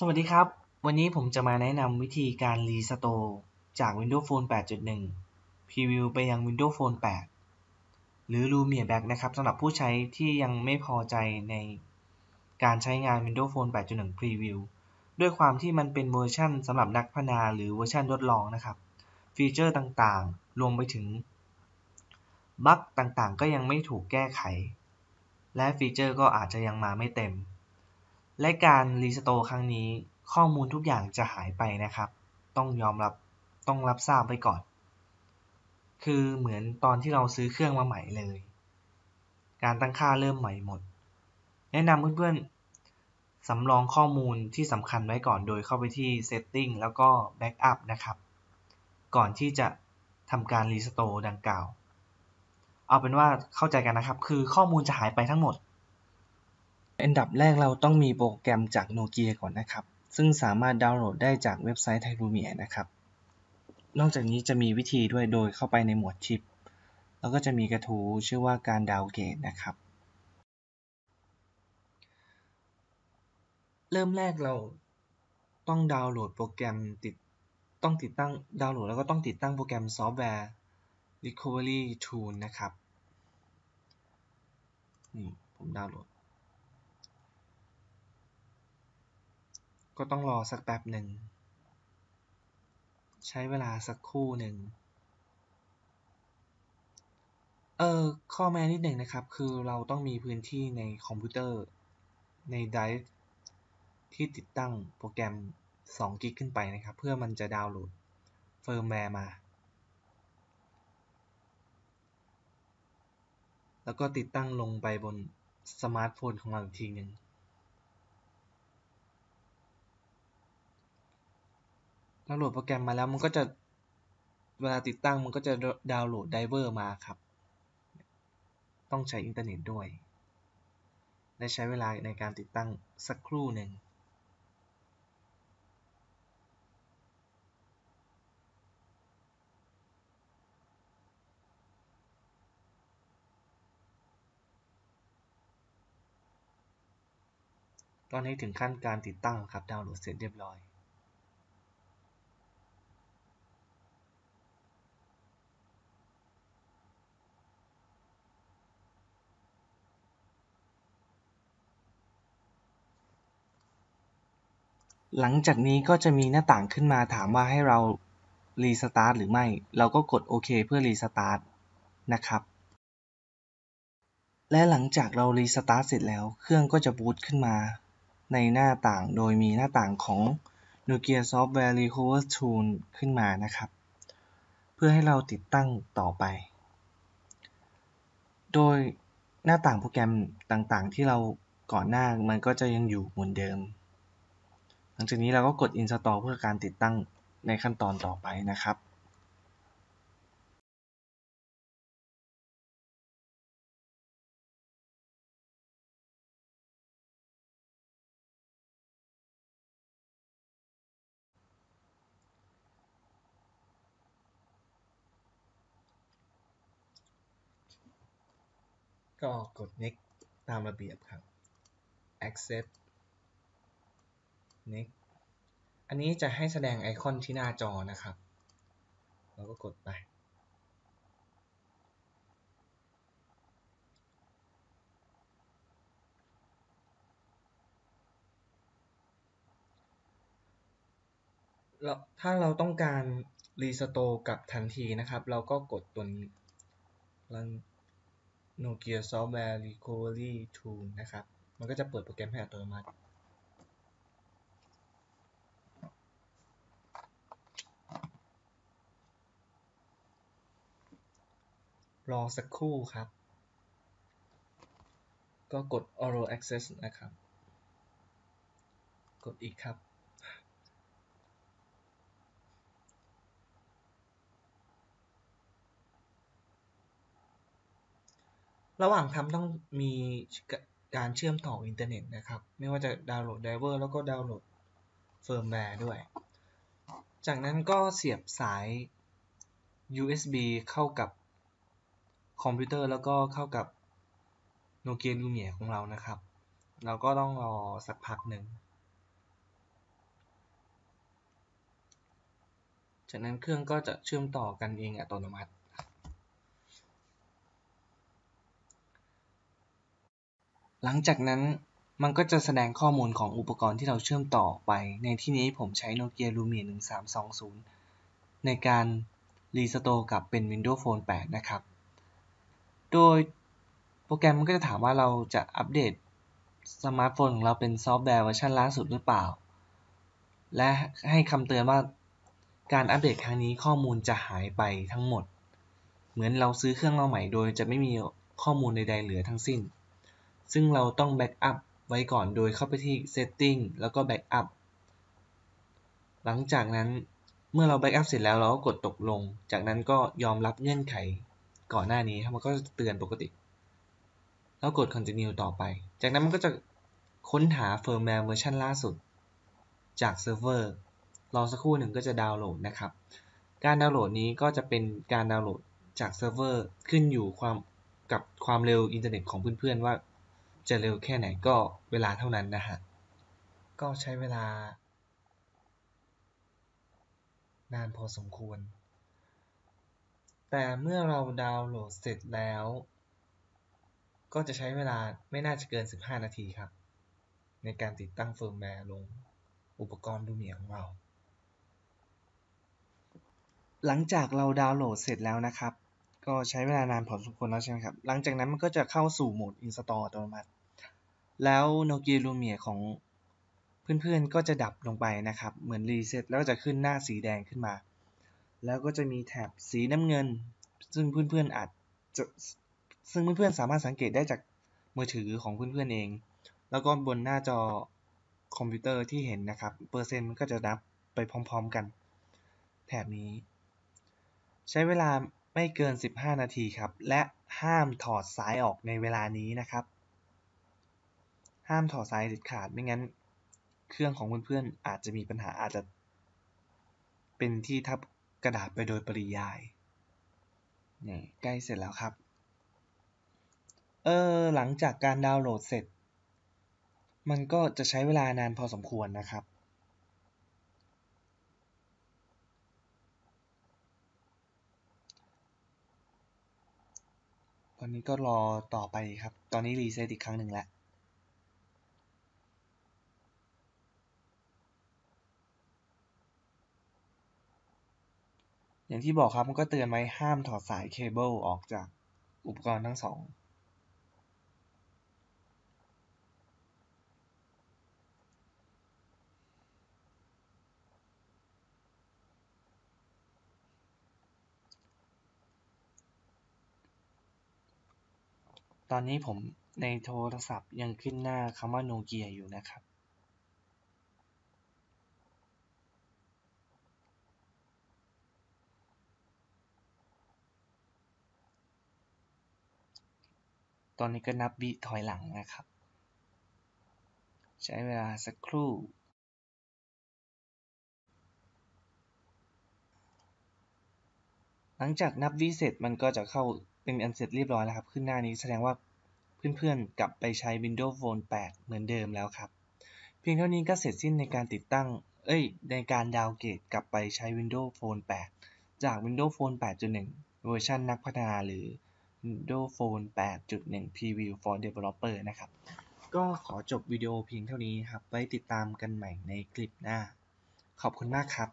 สวัสดีครับ วันนี้ผมจะมาแนะนำวิธีการรีสโตร์จาก Windows Phone 8.1 Preview ไปยัง Windows Phone 8 หรือ Lumia Back นะครับสำหรับผู้ใช้ที่ยังไม่พอใจในการใช้งาน Windows Phone 8.1 Preview ด้วยความที่มันเป็นเวอร์ชันสำหรับนักพัฒนาหรือเวอร์ชันทดลองนะครับ ฟีเจอร์ต่างๆ รวมไปถึงบั๊กต่างๆ ก็ยังไม่ถูกแก้ไข และฟีเจอร์ก็อาจจะยังมาไม่เต็ม และการรีสโตร์ครั้งนี้ข้อมูลทุกอย่างจะหายไปนะครับ ต้องยอมรับต้องรับทราบไว้ก่อน คือเหมือนตอนที่เราซื้อเครื่องมาใหม่เลย การตั้งค่าเริ่มใหม่หมด แนะนำเพื่อนๆสำรองข้อมูลที่สำคัญไว้ก่อนโดยเข้าไปที่ Setting แล้วก็ Backup นะครับ ก่อนที่จะทำการรีสโตร์ดังกล่าว เอาเป็นว่าเข้าใจกันนะครับ คือข้อมูลจะหายไปทั้งหมด อันดับแรกเราต้องมีโปรแกรมจากโนเกียก่อนนะครับ ซึ่งสามารถดาวน์โหลดได้จากเว็บไซต์ไทรูเมียนะครับ นอกจากนี้จะมีวิธีด้วยโดยเข้าไปในหมวดชิป แล้วก็จะมีกระทู้ชื่อว่าการดาวเกตนะครับ เริ่มแรกเราต้องดาวน์โหลดโปรแกรมติดต้องติดตั้งดาวน์โหลดแล้วก็ต้องติดตั้งโปรแกรมซอฟต์แวร์ Recovery Tool นะครับ นี่ผมดาวน์โหลด ก็ต้องรอสักแป๊บหนึ่ง ใช้เวลาสักคู่หนึ่ง เออข้อแม้นิดหนึ่งนะครับ คือเราต้องมีพื้นที่ในคอมพิวเตอร์ในไดร์ที่ติดตั้งโปรแกรม2กิกขึ้นไปนะครับ เพื่อมันจะดาวน์โหลดเฟิร์มแวร์มา แล้วก็ติดตั้งลงไปบนสมาร์ทโฟนของเราอีกทีหนึ่ง เราโหลดโปรแกรมมาแล้วมันก็จะเวลาติดตั้งมันก็จะดาวน์โหลดไดเวอร์มาครับ ต้องใช้อินเทอร์เน็ตด้วย และใช้เวลาในการติดตั้งสักครู่หนึ่งตอนนี้ถึงขั้นการติดตั้งครับ ดาวน์โหลดเสร็จเรียบร้อย หลังจากนี้ก็จะมีหน้าต่างขึ้นมาถามว่าให้เรารีสตาร์ทหรือไม่ เราก็กดโอเคเพื่อรีสตาร์ทนะครับ และหลังจากเรารีสตาร์ทเสร็จแล้ว เครื่องก็จะบูตขึ้นมาในหน้าต่างโดยมีหน้าต่างของ Nokia Software Recover Tool ขึ้นมานะครับ เพื่อให้เราติดตั้งต่อไป โดยหน้าต่างโปรแกรมต่างๆ ที่เราก่อนหน้ามันก็จะยังอยู่เหมือนเดิม ลังจากนี้เราก็กด install เพื่อการติดตั้งในขั้นตอนต่อไปนะครับก็กด next ตามระเบียบครับ accept next อันนี้จะให้แสดงไอคอนที่หน้าจอนะครับ เราก็กดไป ถ้าเราต้องการรีสโตร์กับทันทีนะครับ เราก็กดตัวนี้ run Nokia Software Recovery Tool นะครับ มันก็จะเปิดโปรแกรมให้อัตโนมัติ รอสักครู่ครับ ก็กด Auto Access นะครับ กดอีกครับ ระหว่างทำต้องมีการเชื่อมต่ออินเทอร์เน็ตนะครับ ไม่ว่าจะดาวน์โหลดไดเวอร์แล้วก็ดาวน์โหลดเฟิร์มแวร์ด้วย จากนั้นก็เสียบสาย USB เข้ากับ คอมพิวเตอร์แล้วก็เข้ากับโนเกียลูเมียของเรานะครับ เราก็ต้องรอสักพักหนึ่ง จากนั้นเครื่องก็จะเชื่อมต่อกันเองอัตโนมัติ หลังจากนั้นมันก็จะแสดงข้อมูลของอุปกรณ์ที่เราเชื่อมต่อไป ในที่นี้ผมใช้ Nokia Lumia 1320 ในการรีสโตกับเป็น Windows Phone 8 นะครับ โดยโปรแกรมมันก็จะถามว่าเราจะอัปเดตสมาร์ทโฟนของเราเป็นซอฟต์แวร์เวอร์ชันล่าสุดหรือเปล่า และให้คำเตือนว่าการอัปเดตครั้งนี้ข้อมูลจะหายไปทั้งหมด เหมือนเราซื้อเครื่องเราใหม่โดยจะไม่มีข้อมูลใดๆเหลือทั้งสิ้น ซึ่งเราต้องแบ็กอัพไว้ก่อนโดยเข้าไปที่ Setting แล้วก็แบ็กอัพหลังจากนั้นเมื่อเราแบ็กอัพเสร็จแล้วเราก็กดตกลง จากนั้นก็ยอมรับเงื่อนไข ก่อนหน้านี้มันก็จะเตือนปกติ แล้วกด continue ต่อไป จากนั้นมันก็จะค้นหาเฟิร์มแวร์เวอร์ชันล่าสุด จากเซิร์ฟเวอร์รอสักครู่หนึ่งก็จะดาวน์โหลดนะครับ การดาวน์โหลดนี้ก็จะเป็นการดาวน์โหลดจากเซิร์ฟเวอร์ขึ้นอยู่ความกับความเร็วอินเทอร์เน็ตของเพื่อนๆว่าจะเร็วแค่ไหนก็เวลาเท่านั้นนะฮะ ก็ใช้เวลา นานพอสมควร แต่เมื่อเราดาวน์โหลดเสร็จแล้ว ก็จะใช้เวลาไม่น่าจะเกิน 15 นาทีครับ ในการติดตั้งเฟิร์มแวร์ลงอุปกรณ์ดูเมียของเรา หลังจากเราดาวน์โหลดเสร็จแล้วนะครับ ก็ใช้เวลานานพอสมควรแล้วใช่ไหมครับ หลังจากนั้นมันก็จะเข้าสู่โหมด Install อัตโนมัติ แล้ว Nokia Lumia ของเพื่อนๆก็จะดับลงไปนะครับ เหมือนรีเซ็ตแล้วจะขึ้นหน้าสีแดงขึ้นมา แล้วก็จะมีแถบสีน้ำเงิน ซึ่งเพื่อนๆอาจจะซึ่งเพื่อนๆสามารถสังเกตได้จากมือถือของเพื่อนๆเอง แล้วก็บนหน้าจอคอมพิวเตอร์ที่เห็นนะครับ เปอร์เซ็นต์มันก็จะนับไปพร้อมๆกัน แถบนี้ ใช้เวลาไม่เกิน 15 นาทีครับ และห้ามถอดสายออกในเวลานี้นะครับ ห้ามถอดสายเด็ดขาดไม่งั้น เครื่องของเพื่อนๆอาจจะมีปัญหาอาจจะเป็นที่ทับ กระดาษไปโดยปริยายนี่ใกล้เสร็จแล้วครับ เออหลังจากการดาวน์โหลดเสร็จ มันก็จะใช้เวลานานพอสมควรนะครับตอนนี้ก็รอต่อไปครับ ตอนนี้รีเซ็ตอีกครั้งหนึ่งแล้ว อย่างที่บอกครับมันก็เตือนไว้ห้ามถอดสายเคเบิลออกจากอุปกรณ์ทั้งสองตอนนี้ผมในโทรศัพท์ยังขึ้นหน้าคำว่าโนเกียอยู่นะครับ ตอนนี้ก็นับวิถอยหลังนะครับ ใช้เวลาสักครู่หลังจากนับวิเสร็จมันก็จะเข้าเป็นอันเสร็จเรียบร้อยแล้วครับ ขึ้นหน้านี้แสดงว่าเพื่อนๆ กลับไปใช้ Windows Phone 8 เหมือนเดิมแล้วครับ เพียงเท่านี้ก็เสร็จสิ้นในการติดตั้ง เอ้ย ในการดาวเกรดกลับไปใช้ Windows Phone 8 จาก Windows Phone 8.1 เวอร์ชันนักพัฒนาหรือ Windows Phone 8.1 Preview for Developer นะครับ ก็ขอจบวิดีโอเพียงเท่านี้ครับ ไว้ติดตามกันใหม่ในคลิปหน้า ขอบคุณมากครับ